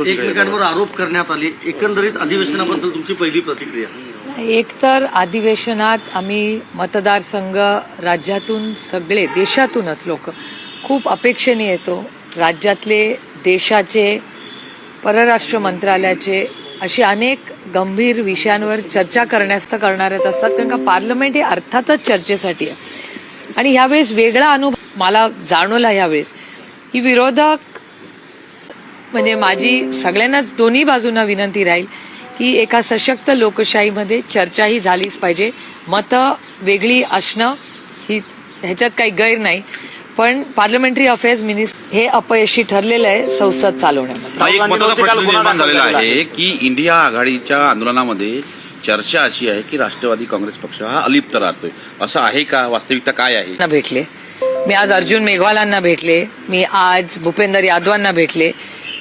एकमेकांवर आरोप करण्यात आले. एकंदरीत अधिवेशनाबद्दल तुमची पहिली प्रतिक्रिया? एक तर अधिवेशनात आम्ही मतदारसंघ राज्यातून सगळे देशातूनच लोक खूप अपेक्षेने येतो. राज्यातले देशाचे परराष्ट्र मंत्रालयाचे असे अनेक गंभीर विषयांवर चर्चा करण्यास तर करणारच असतात कारण का पार्लमेंट हे अर्थातच चर्चेसाठी आहे. आणि ह्यावेळेस वेगळा अनुभव मला जाणवला ह्यावेळेस की विरोधक म्हणजे माझी सगळ्यांनाच दोन्ही बाजूंना विनंती राहील की एका सशक्त लोकशाहीमध्ये चर्चाही झालीच पाहिजे. मतं वेगळी असणं ही ह्याच्यात काही गैर नाही. पण पार्लमेंटरी अफेअर्स मिनिस्टर हे अपयशी ठरलेलं आहे संसद चालवण्यामध्ये. हा एक महत्त्वाचा प्रश्न निर्माण झालेला आहे की इंडिया आघाडीच्या आंदोलनामध्ये चर्चा अशी आहे की राष्ट्रवादी काँग्रेस पक्ष हा अलिप्त राहतोय. असं आहे का? वास्तविकता काय आहे? ना भेटले. मी आज अर्जुन मेघवालांना भेटले. मी आज भूपेंदर यादवांना भेटले.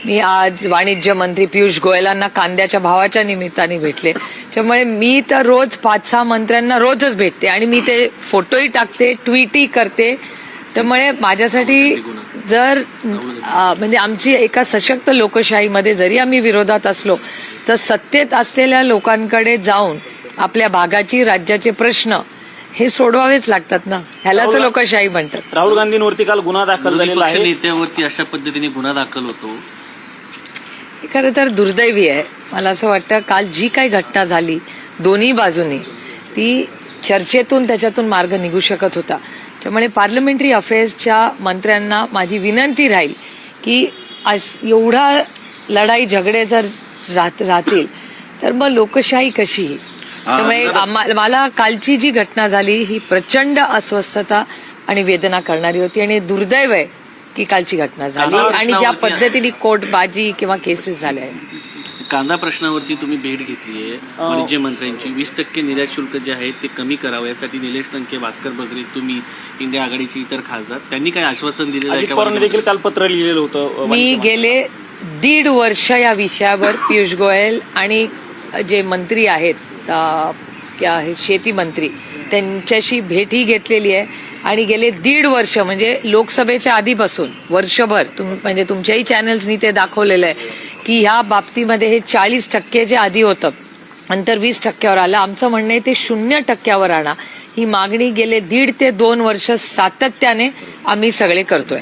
मी आज वाणिज्य मंत्री पियुष गोयलांना कांद्याच्या भावाच्या निमित्ताने भेटले. त्यामुळे मी तर रोज पाच सहा मंत्र्यांना रोजच भेटते आणि मी ते फोटोही टाकते ट्विटही करते. त्यामुळे माझ्यासाठी जर म्हणजे आमची एका सशक्त लोकशाहीमध्ये जरी आम्ही विरोधात असलो तर सत्तेत असलेल्या लोकांकडे जाऊन आपल्या भागाची राज्याचे प्रश्न हे सोडवावेच लागतात ना? ह्यालाच लोकशाही म्हणतात. राहुल गांधींवरती काल गुन्हा दाखल विरोधी झालेला आहे. नेत्यावरती अशा पद्धतीने गुन्हा दाखल होतो. खरं तर दुर्दैवी आहे. मला असं वाटतं काल जी काही घटना झाली दोन्ही बाजूनी ती चर्चेतून त्याच्यातून मार्ग निघू शकत होता. त्यामुळे पार्लमेंटरी अफेअर्सच्या मंत्र्यांना माझी विनंती राहील की आज एवढा लढाई झगडे जर राहत- राहतील तर मग लोकशाही कशी त्यामुळे मला कालची जी घटना झाली ही प्रचंड अस्वस्थता आणि वेदना करणारी होती आणि दुर्दैव आहे की कालची घटना झाली आणि ज्या प्रश्नावरती- पद्धतीने कोर्टबाजी किंवा केसेस झाल्या आहेत. कांदा प्रश्नावरती तुम्ही भेट घेतली आहे. वाणिज्य मंत्र्यांची. वीस टक्के निर्यात शुल्क जे आहे ते कमी करावं. यासाठी निलेश टंके भास्कर बगरे तुम्ही इंडिया आघाडीचे इतर खासदार. त्यांनी काय आश्वासन दिलेलं आहे अजित का पवारांनी देखील काल पत्र लिहिलेलं होतं मी गेले दीड वर्ष या विषयावर पियुष गोयल आणि जे मंत्री आहेत अ, क्या आहे, शेती मंत्री त्यांच्याशी भेटही घेतलेली आहे. आणि गेले दीड वर्ष म्हणजे लोकसभेच्या आधीपासून वर्षभर तुम म्हणजे तुमच्याही चॅनल्सनी ते दाखवलेलं आहे की ह्या बाबतीमध्ये हे चाळीस टक्के जे आधी होतं. नंतर वीस टक्क्यावर आलं. आमचं म्हणणं आहे ते शून्य टक्क्यावर आणा. ही मागणी गेले दीड ते दोन वर्ष सातत्याने आम्ही सगळे करतोय.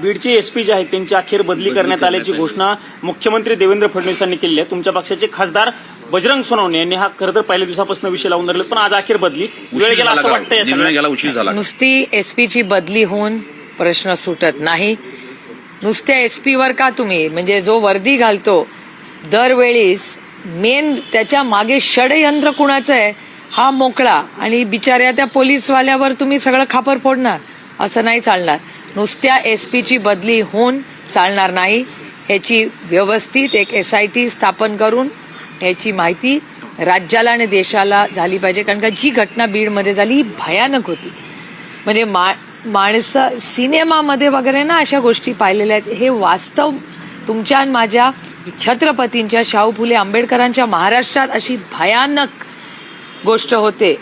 बीडचे एसपी जे आहेत त्यांची अखेर बदली करण्यात आल्याची घोषणा मुख्यमंत्री देवेंद्र फडणवीसांनी केली आहे. तुमच्या पक्षाचे खासदार बजरंग सोनवणे यांनी हा खरं तर पहिल्या दिवसापासून विषय लावून धरले पण आज अखेर बदली. वेळ गेला असं वाटतंय का? या निर्णय सगळ्यात. गेला उशीर झाला नुसती एसपीची बदली होऊन प्रश्न सुटत नाही. नुसत्या एसपीवर का तुम्ही? म्हणजे जो वर्दी घालतो दरवेळीस मेन त्याच्यामागे षडयंत्र कुणाचं आहे हा मोकळा. आणि बिचाऱ्या त्या पोलीसवाल्यावर तुम्ही सगळं खापर फोडणार? असं नाही चालणार. नुसत्या एसपीची बदली होऊन चालणार नाही. ह्याची व्यवस्थित एक एस आय टी स्थापन करून ह्याची माहिती राज्याला आणि देशाला झाली पाहिजे. कारण का जी घटना बीडमध्ये झाली ही भयानक होती. म्हणजे मा माणसं सिनेमामध्ये वगैरे ना अशा गोष्टी पाहिलेल्या आहेत. हे वास्तव तुमच्या आणि माझ्या छत्रपतींच्या शाहू फुले आंबेडकरांच्या महाराष्ट्रात अशी भयानक गोष्ट होते.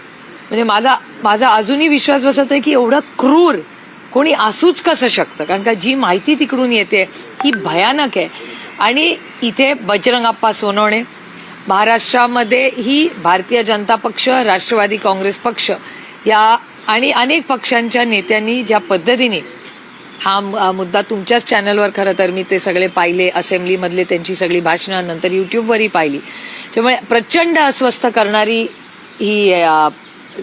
म्हणजे माझा माझा अजूनही विश्वास बसत आहे की एवढं क्रूर कोणी असूच कसं शकतं? कारण का जी माहिती तिकडून येते ही भयानक आहे. आणि इथे बजरंगाप्पा सोनवणे महाराष्ट्रामध्ये ही भारतीय जनता पक्ष राष्ट्रवादी काँग्रेस पक्ष या आणि अनेक पक्षांच्या नेत्यांनी ज्या पद्धतीने हा मुद्दा तुमच्याच चॅनलवर खरं तर मी ते सगळे पाहिले असेंब्लीमधले त्यांची सगळी भाषणं नंतर युट्यूबवरही पाहिली. त्यामुळे प्रचंड अस्वस्थ करणारी ही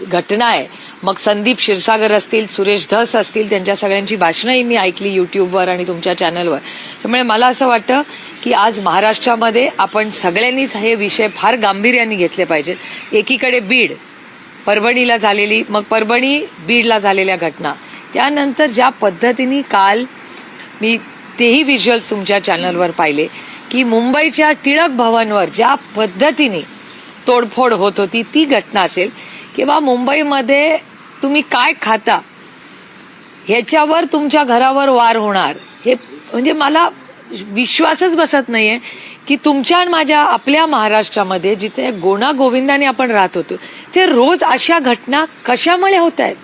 घटना आहे. मग संदीप क्षीरसागर असतील सुरेश धस असतील त्यांच्या सगळ्यांची भाषणंही मी ऐकली युट्यूबवर आणि तुमच्या चॅनलवर. त्यामुळे मला असं वाटतं की आज महाराष्ट्रामध्ये आपण सगळ्यांनीच हे विषय फार गांभीर्याने घेतले पाहिजेत. एकीकडे बीड परभणीला झालेली मग परभणी बीडला झालेल्या घटना. त्यानंतर ज्या पद्धतीने काल मी तेही व्हिज्युअल्स तुमच्या चॅनलवर पाहिले की मुंबईच्या टिळक भवनवर ज्या पद्धतीने तोडफोड होत होती ती घटना असेल किंवा मुंबईमध्ये तुम्ही काय खाता? ह्याच्यावर तुमच्या घरावर वार होणार. हे म्हणजे मला विश्वासच बसत नाहीये की तुमच्या आणि माझ्या आपल्या महाराष्ट्रामध्ये जिथे गोणा गोविंदाने आपण राहत होतो ते रोज अशा घटना कशामुळे होत आहेत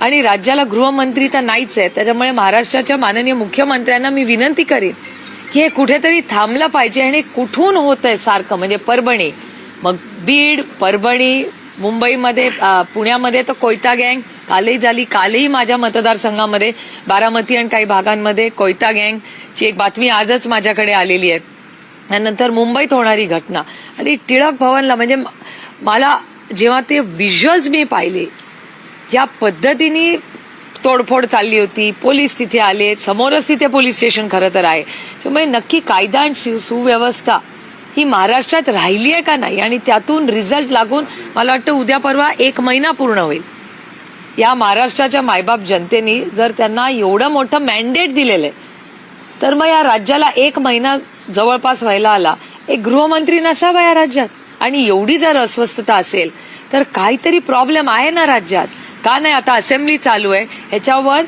आणि राज्याला गृहमंत्री तर नाहीच आहे त्याच्यामुळे महाराष्ट्राच्या माननीय मुख्यमंत्र्यांना मी विनंती करीन की हे कुठेतरी थांबलं पाहिजे आणि कुठून होत आहे सारखं? म्हणजे परभणी. मग बीड परभणी मुंबईमध्ये पुण्यामध्ये तर कोयता गँग कालही झाली. कालही माझ्या मतदारसंघामध्ये बारामती आणि काही भागांमध्ये कोयता गँगची एक बातमी आजच माझ्याकडे आलेली आहे. त्यानंतर मुंबईत होणारी घटना. आणि टिळक भवनला म्हणजे मला जेव्हा ते व्हिज्युअल्स मी पाहिले ज्या पद्धतीने तोडफोड चालली होती पोलीस तिथे आले समोरच तिथे पोलीस स्टेशन खरं तर आहे. त्यामुळे नक्की कायदा आणि सु- सुव्यवस्था ही महाराष्ट्रात राहिली आहे का नाही? आणि त्यातून रिझल्ट लागून मला वाटतं उद्या परवा एक महिना पूर्ण होईल. या महाराष्ट्राच्या मायबाप जनतेने जर त्यांना एवढं मोठं मॅन्डेट दिलेलं आहे तर मग या राज्याला एक महिना जवळपास व्हायला आला. एक गृहमंत्री नसावा या राज्यात. आणि एवढी जर अस्वस्थता असेल तर काहीतरी प्रॉब्लेम आहे ना राज्यात? का नाही? आता असेंब्ली चालू आहे. ह्याच्यावर